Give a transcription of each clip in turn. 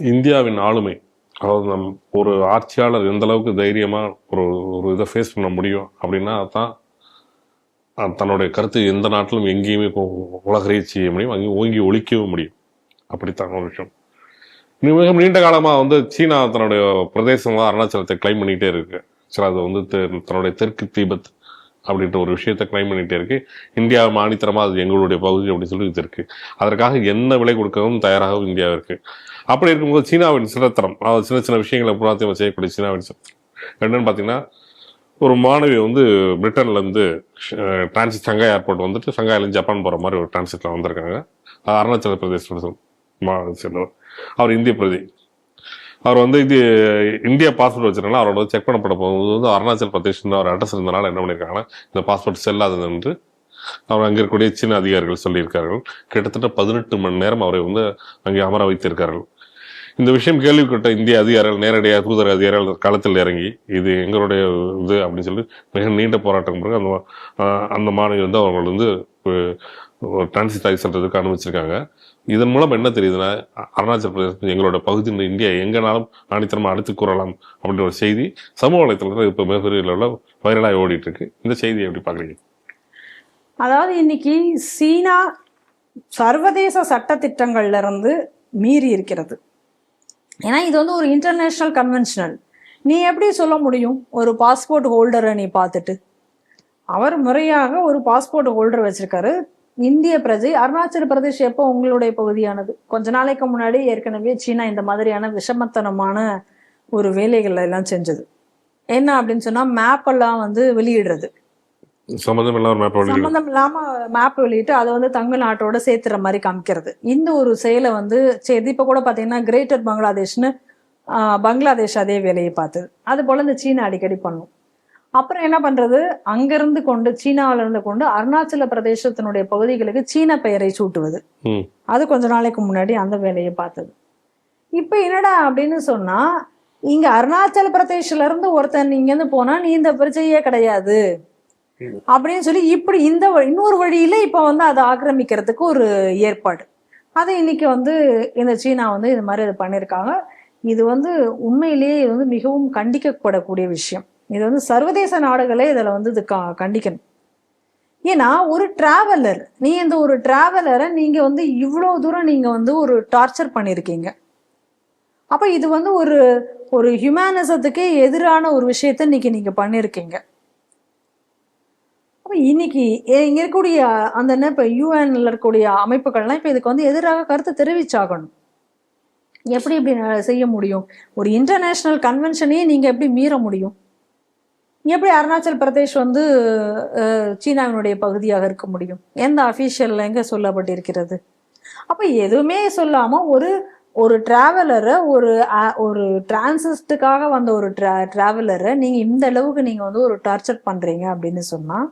இந்தியாவின் ஆளுமை. அதாவது நம் ஒரு ஆட்சியாளர் எந்த அளவுக்கு தைரியமாக ஒரு ஒரு இதை ஃபேஸ் பண்ண முடியும் அப்படின்னா தான் தன்னுடைய கருத்து எந்த நாட்டிலும் எங்கேயுமே உ- உலகறிய செய்ய முடியும். அங்கேயும் ஓங்கி ஒழிக்கவும் முடியும். அப்படித்தான் ஒரு விஷயம். இன்னும் மிக நீண்ட காலமாக வந்து சீனா தன்னுடைய பிரதேசமாக அருணாச்சலத்தை கிளைம் பண்ணிக்கிட்டே இருக்கு. சரி அது வந்து தெ- தன்னுடைய தெற்கு தீபத் அப்படின்ற ஒரு விஷயத்தை கிளைம் பண்ணிகிட்டே இருக்கு. இந்தியா மானித்தரமாக அது எங்களுடைய பகுதி அப்படின்னு சொல்லி இது இருக்கு. அதற்காக என்ன விலை கொடுக்கவும் தயாராகவும் இந்தியா இருக்குது அப்படி இருக்கும்போது சீனாவின் சிறத்தரம் அதாவது சின்ன சின்ன விஷயங்களை புறாத்தையும் செய்யக்கூடிய சீனாவின் சிறத்தரம் என்னன்னு பார்த்தீங்கன்னா ஒரு மாணவி வந்து பிரிட்டன்லேருந்து டிரான்சிட் சங்காய் ஏர்போர்ட் வந்துட்டு சங்காயிலேருந்து ஜப்பான் போகிற மாதிரி ஒரு டிரான்சிட்டில் வந்திருக்காங்க. அது அருணாச்சல பிரதேச மா- சேர்ந்தவர். அவர் இந்திய பிரதி. அவர் வந்து இது இந்தியா பாஸ்போர்ட் வச்சிருக்காங்க அவரோட செக் பண்ணப்பட போகும்போது வந்து அருணாச்சல் பிரதேஷ் அவர் அட்ரஸ் இருந்தனால என்ன பண்ணியிருக்காங்கன்னா இந்த பாஸ்போர்ட் செல்லாதது என்று அவர் அங்கே இருக்கக்கூடிய சீன அதிகாரிகள் சொல்லியிருக்கார்கள். கிட்டத்தட்ட பதினெட்டு மணி நேரம் அவரை வந்து அங்கே அமர வைத்திருக்கார்கள். இந்த விஷயம் கேள்விப்பட்ட இந்திய அதிகாரிகள் நேரடியாக தூதர் அதிகாரிகள் களத்தில் இறங்கி இது எங்களுடைய இது அப்படின்னு சொல்லி மிக நீண்ட போராட்டம் பிறகு அந்த அந்த மாணவி வந்து அவர்கள் வந்து டிரான்சிட் ஆகி செல்றதுக்கு அனுமதிச்சிருக்காங்க. இதன் மூலம் என்ன தெரியுதுன்னா அருணாச்சல பிரதேசம் எங்களோட பகுதி இந்தியா எங்கனாலும் ஆணித்தரமாக அழைத்து கூறலாம் அப்படின்ற ஒரு செய்தி சமூக வலைத்தளத்தில் இப்போ மிகப்பெரிய அளவில் வைரலாக ஓடிட்டு இருக்கு. இந்த செய்தியை எப்படி பார்க்குறீங்க? அதாவது இன்னைக்கு சீனா சர்வதேச சட்டத்திட்டங்கள்ல இருந்து மீறி இருக்கிறது. ஏன்னா இது வந்து ஒரு இன்டர்நேஷ்னல் கன்வென்ஷனல் நீ எப்படி சொல்ல முடியும்? ஒரு பாஸ்போர்ட் ஹோல்டரை நீ பார்த்துட்டு. அவர் முறையாக ஒரு பாஸ்போர்ட் ஹோல்டர் வச்சிருக்காரு. இந்திய பிரஜை அருணாச்சல பிரதேஷ் எப்போ உங்களுடைய பகுதியானது? கொஞ்ச நாளைக்கு முன்னாடி ஏற்கனவே சீனா இந்த மாதிரியான விஷமத்தனமான ஒரு வேலைகள் எல்லாம் செஞ்சது. என்ன அப்படின்னு சொன்னா மேப் எல்லாம் வந்து வெளியிடுறது. சம்மந்தம் இல்லாம ஒரு மேப் வெளியிடும் சம்பந்தம் இல்லாம மேப் வெளியிட்டு அதை வந்து தமிழ்நாட்டோட சேர்த்துற மாதிரி காமிக்கிறது. இந்த ஒரு செயலை வந்து சரி இப்ப கூட பாத்தீங்கன்னா கிரேட்டர் பங்களாதேஷ்னு பங்களாதேஷ் அதே வேலையை பார்த்தது அது போல இந்த சீனா அடிக்கடி பண்ணும். அப்புறம் என்ன பண்றது? அங்கிருந்து கொண்டு சீனாவில இருந்து கொண்டு அருணாச்சல பிரதேசத்தினுடைய பகுதிகளுக்கு சீன பெயரை சூட்டுவது. அது கொஞ்ச நாளைக்கு முன்னாடி அந்த வேலையை பார்த்தது. இப்போ என்னடா அப்படின்னு சொன்னா இங்க அருணாச்சல பிரதேஷ்ல இருந்து ஒருத்தன் இங்க இருந்து போனா நீ இந்த பிரச்சனையே கிடையாது. அப்படின்னு சொல்லி இப்படி இந்த வழி- இன்னொரு வழியில இப்ப வந்து அதை ஆக்கிரமிக்கிறதுக்கு ஒரு ஏற்பாடு. அதை இன்னைக்கு வந்து இந்த சீனா வந்து இது மாதிரி இது பண்ணியிருக்காங்க இது வந்து உண்மையிலேயே இது வந்து மிகவும் கண்டிக்கப்படக்கூடிய விஷயம். இது வந்து சர்வதேச நாடுகளே இதில் வந்து இது கண்டிக்கணும். ஏன்னா ஒரு டிராவலர் நீ இந்த ஒரு டிராவலரை நீங்க வந்து இவ்வளோ தூரம் நீங்க வந்து ஒரு டார்ச்சர் பண்ணியிருக்கீங்க அப்போ இது வந்து ஒரு ஒரு ஹியூமனிசத்துக்கே எதிரான ஒரு விஷயத்த இன்னைக்கு நீங்க பண்ணியிருக்கீங்க அப்ப இன்னைக்கு எ- இங்க இருக்கக்கூடிய அந்த என்ன இப்ப யூஎன்ல இருக்கக்கூடிய அமைப்புகள்லாம் இப்ப இதுக்கு வந்து எதிராக கருத்து தெரிவிச்சாகணும். எப்படி இப்படி செய்ய முடியும்? ஒரு இன்டர்நேஷனல் கன்வென்ஷனையே நீங்க எப்படி மீற முடியும்? எப்படி அருணாச்சல் பிரதேஷ் வந்து சீனாவினுடைய பகுதியாக இருக்க முடியும்? எந்த அஃபீஷியல்ல எங்க சொல்லப்பட்டிருக்கிறது? அப்ப எதுவுமே சொல்லாம ஒரு ஒரு டிராவலரை ஒரு ஒரு டிரான்சிஸ்டுக்காக வந்த ஒரு ட்ரா டிராவலரை நீங்கள் இந்த அளவுக்கு நீங்கள் வந்து ஒரு டார்ச்சர் பண்ணுறீங்க அப்படின்னு சொன்னால்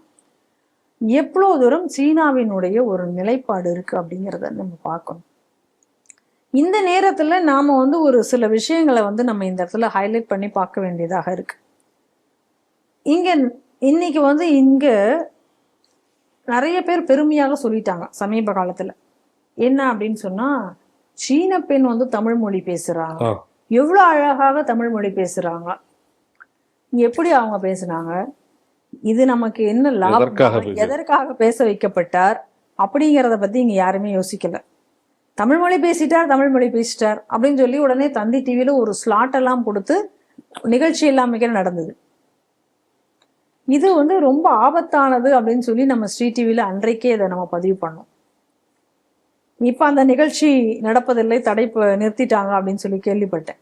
எவ்வளோ தூரம் சீனாவினுடைய ஒரு நிலைப்பாடு இருக்கு அப்படிங்கிறத நம்ம பார்க்கணும். இந்த நேரத்துல நாம வந்து ஒரு சில விஷயங்களை வந்து நம்ம இந்த இடத்துல ஹைலைட் பண்ணி பார்க்க வேண்டியதாக இருக்கு. இங்க இன்னைக்கு வந்து இங்க நிறைய பேர் பெருமையாக சொல்லிட்டாங்க சமீப காலத்துல. என்ன அப்படின்னு சொன்னா சீன பெண் வந்து தமிழ் மொழி பேசுறாங்க. ஆ. எவ்வளவு அழகாக தமிழ் மொழி பேசுறாங்க. எப்படி அவங்க பேசுனாங்க? இது நமக்கு என்ன லாபம்? எதற்காக பேச வைக்கப்பட்டார்? அப்படிங்கிறத பத்தி இங்க யாருமே யோசிக்கல. தமிழ் மொழி பேசிட்டார் தமிழ் மொழி பேசிட்டார் அப்படின்னு சொல்லி உடனே தந்தி டிவியில ஒரு ஸ்லாட் எல்லாம் கொடுத்து நிகழ்ச்சி எல்லாம் நடந்தது. இது வந்து ரொம்ப ஆபத்தானது அப்படின்னு சொல்லி நம்ம ஸ்ரீ டிவியில அன்றைக்கே இதை நம்ம பதிவு பண்ணோம். இப்ப அந்த நிகழ்ச்சி நடப்பதில்லை தடை நிறுத்திட்டாங்க அப்படின்னு சொல்லி கேள்விப்பட்டேன்.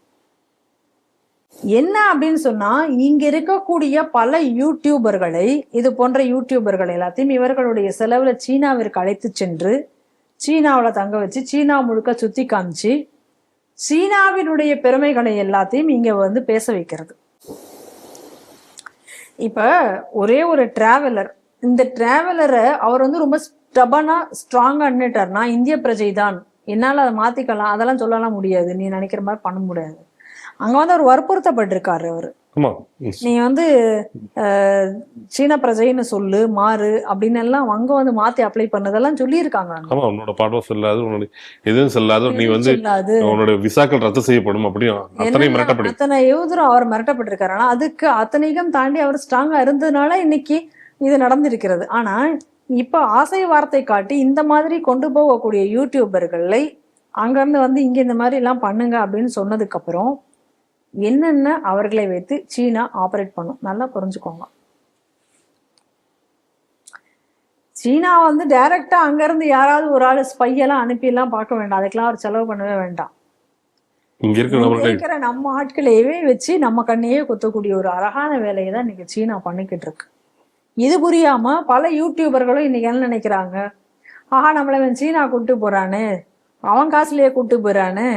என்ன அப்படின்னு சொன்னா இங்க இருக்கக்கூடிய பல யூடியூபர்களை இது போன்ற யூடியூபர்கள் எல்லாத்தையும் இவர்களுடைய செலவுல சீனாவிற்கு அழைத்து சென்று சீனாவுல தங்க வச்சு சீனா முழுக்க சுத்தி காமிச்சு சீனாவினுடைய பெருமைகளை எல்லாத்தையும் இங்க வந்து பேச வைக்கிறது. இப்ப ஒரே ஒரு டிராவலர் இந்த டிராவலரை அவர் வந்து ரொம்ப ஸ்டபனா ஸ்ட்ராங்கா நின்றுட்டார்னா இந்திய பிரஜை தான். என்னால அதை மாத்திக்கலாம் அதெல்லாம் சொல்லலாம் முடியாது. நீ நினைக்கிற மாதிரி பண்ண முடியாது. அங்க வந்து அவர் வற்புறுத்தப்பட்டிருக்காரு அவர். நீ வந்து சீன பிரஜைன்னு சொல்லு மாறு அப்படின்னு எல்லாம் அங்க வந்து மாத்தி அப்ளை பண்ணதெல்லாம் சொல்லியிருக்காங்க. ஆமா உன்னோட பாடம் செல்லாது உன்னோட எதுவும் செல்லாது நீ வந்து. உன்னோட விசாக்கள் ரத்து செய்யப்படும் அப்படியும் அத்தனை என்னென்ன மிரட்டப்படி அத்தனை யூதரும் அவர் மிரட்டப்பட்டிருக்காரு. ஆனா அதுக்கு அத்தனைக்கும் தாண்டி அவர் ஸ்ட்ராங்கா இருந்ததுனால இன்னைக்கு இது நடந்திருக்கிறது. ஆனா இப்ப ஆசை வார்த்தை காட்டி இந்த மாதிரி கொண்டு போகக்கூடிய யூடியூபர்களை அங்கிருந்து வந்து இங்க இந்த மாதிரி எல்லாம் பண்ணுங்க அப்படின்னு சொன்னதுக்கு அப்புறம் என்னென்ன அவர்களை வைத்து சீனா ஆபரேட் பண்ணும்? நல்லா புரிஞ்சுக்கோங்க. சீனா வந்து டைரக்டா அங்க இருந்து யாராவது ஒரு ஆள் ஸ்பை எல்லாம் அனுப்பி எல்லாம் பார்க்க வேண்டாம். அதுக்கெல்லாம் அவர் செலவு பண்ணவே வேண்டாம். இருக்கிற நம்ம ஆட்களையவே வச்சு நம்ம கண்ணையே குத்தக்கூடிய ஒரு அழகான வேலையை தான் இன்னைக்கு சீனா பண்ணிக்கிட்டு இருக்கு. இது புரியாம பல யூடியூபர்களும் இன்னைக்கு என்ன நினைக்கிறாங்க? ஆஹா நம்மள சீனா கூட்டு போறானே. அவன் காசுலயே கூட்டு போறானே.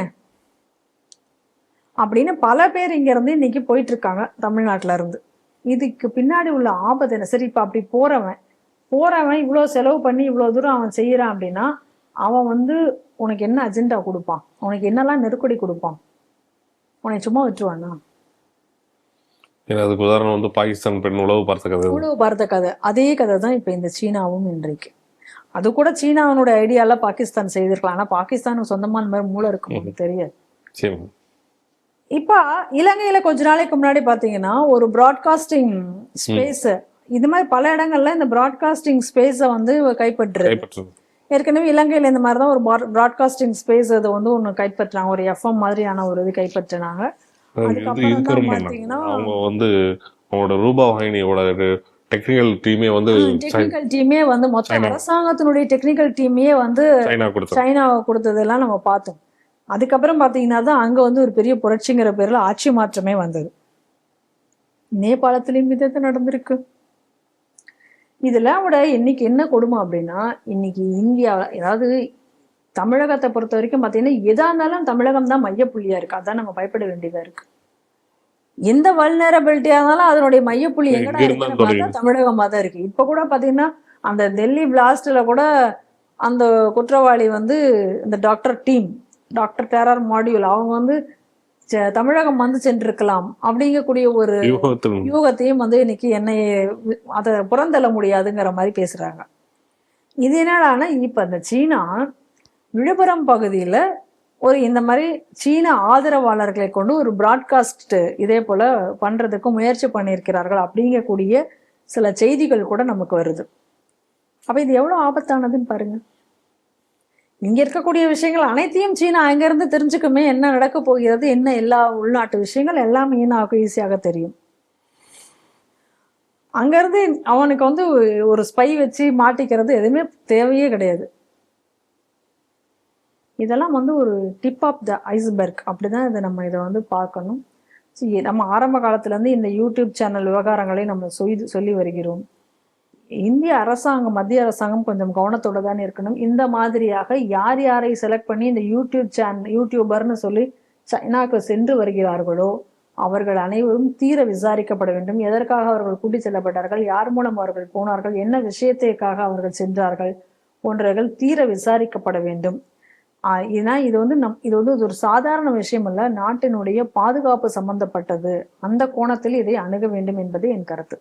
அப்படின்னு பல பேர் இங்க இருந்து இன்னைக்கு போயிட்டு இருக்காங்க தமிழ்நாட்டுல இருந்து. இதுக்கு பின்னாடி உள்ள ஆபத்து என்ன? சரி இப்ப அப்படி போறவன் போறவன் இவ்வளவு செலவு பண்ணி இவ்வளவு தூரம் அவன் செய்யறான் அப்படின்னா அவன் வந்து உனக்கு என்ன அஜெண்டா கொடுப்பான்? உனக்கு என்னெல்லாம் நெருக்கடி கொடுப்பான்? உன்னை சும்மா விட்டுருவானா? அதுக்கு உதாரணம் வந்து பாகிஸ்தான் பெண் உளவு பார்த்த கதை. உளவு பார்த்த கதை. அதே கதை தான் இப்போ இந்த சீனாவும் இன்றைக்கு. அது கூட சீனாவனோட ஐடியால பாகிஸ்தான் செய்திருக்கலாம். ஆனா பாகிஸ்தானுக்கு சொந்தமா இந்த மாதிரி மூளை இருக்கும் தெரியாது. இப்ப இலங்கையில கொஞ்ச நாளைக்கு முன்னாடி பாத்தீங்கன்னா ஒரு ப்ராட்காஸ்டிங் ஸ்பேஸ் இது மாதிரி பல இடங்கள்ல இந்த ப்ராட்காஸ்டிங் ஸ்பேஸை வந்து கைப்பற்றது. ஏற்கனவே இலங்கையில இந்த மாதிரி தான் ஒரு ப்ராட்காஸ்டிங் ஸ்பேஸ் அதை வந்து ஒன்று கைப்பற்றாங்க ஒரு எஃப்எம் மாதிரியான ஒரு இது கைப்பற்றினாங்க. அவங்க வந்து அவங்களோட ரூபா வாகினியோட டெக்னிக்கல் டீமே வந்து டெக்னிக்கல் டீமே வந்து மொத்த. அரசாங்கத்தினுடைய டெக்னிக்கல் டீமையே வந்து சைனா கொடுத்தது. கொடுத்ததெல்லாம் நம்ம பார்த்தோம். அதுக்கப்புறம் பாத்தீங்கன்னா தான் அங்க வந்து ஒரு பெரிய புரட்சிங்கிற பேர்ல ஆட்சி மாற்றமே வந்தது. நேபாளத்திலயும் இது நடந்திருக்கு. இதெல்லாம் விட இன்னைக்கு என்ன கொடுமை அப்படின்னா இன்னைக்கு இந்தியா அதாவது தமிழகத்தை பொறுத்த வரைக்கும் பாத்தீங்கன்னா எதா இருந்தாலும் தமிழகம் தான் மையப்புள்ளியா இருக்கு. அதான் நம்ம பயப்பட வேண்டியதா இருக்கு. எந்த வல்னரபிலிட்டியா இருந்தாலும் அதனுடைய மையப்புள்ளி எங்க எங்கடா தமிழகமா தான் இருக்கு. இப்ப கூட பாத்தீங்கன்னா அந்த டெல்லி பிளாஸ்ட்ல கூட அந்த குற்றவாளி வந்து இந்த doctor team doctor terror module. அவங்க வந்து தமிழகம் வந்து சென்றிருக்கலாம் அப்படிங்கக்கூடிய ஒரு யூகத்தையும் வந்து இன்னைக்கு என்னை அதை புறந்தள்ள முடியாதுங்கிற மாதிரி பேசுறாங்க. இது என்னடான்னா இப்ப இந்த சீனா விழுப்புரம் பகுதியில ஒரு இந்த மாதிரி சீன ஆதரவாளர்களை கொண்டு ஒரு பிராட்காஸ்ட் இதே போல பண்றதுக்கு முயற்சி பண்ணியிருக்கிறார்கள் அப்படிங்கக்கூடிய சில செய்திகள் கூட நமக்கு வருது. அப்ப இது எவ்வளவு ஆபத்தானதுன்னு பாருங்க. இங்கே இருக்கக்கூடிய விஷயங்கள் அனைத்தையும் சீனா அங்கேருந்து தெரிஞ்சுக்குமே என்ன நடக்க போகிறது என்ன எல்லா உள்நாட்டு விஷயங்கள் எல்லாமே சீனாவுக்கு ஈஸியாக தெரியும். அங்கேருந்து அவனுக்கு வந்து ஒரு ஸ்பை வச்சு மாட்டிக்கிறது எதுவுமே தேவையே கிடையாது. இதெல்லாம் வந்து ஒரு டிப் ஆஃப் த ஐஸ்பெர்க் அப்படிதான் இதை நம்ம இதை வந்து பார்க்கணும். நம்ம ஆரம்ப காலத்துலேருந்து இந்த யூடியூப் சேனல் விவகாரங்களை நம்ம சொல்லி சொல்லி வருகிறோம். இந்திய அரசாங்கம் மத்திய அரசாங்கம் கொஞ்சம் கவனத்தோடு தான் இருக்கணும். இந்த மாதிரியாக யார் யாரை செலக்ட் பண்ணி இந்த யூடியூப் சேனல் யூடியூபர்னு சொல்லி சைனாக்கு சென்று வருகிறார்களோ அவர்கள் அனைவரும் தீர விசாரிக்கப்பட வேண்டும். எதற்காக அவர்கள் கூட்டி செல்லப்பட்டார்கள்? யார் மூலம் அவர்கள் போனார்கள்? என்ன விஷயத்திற்காக அவர்கள் சென்றார்கள்? போன்றவர்கள் தீர விசாரிக்கப்பட வேண்டும். ஏன்னா இது வந்து நம் இது வந்து ஒரு சாதாரண விஷயம் அல்ல. நாட்டினுடைய பாதுகாப்பு சம்பந்தப்பட்டது. அந்த கோணத்தில் இதை அணுக வேண்டும் என்பது என் கருத்து.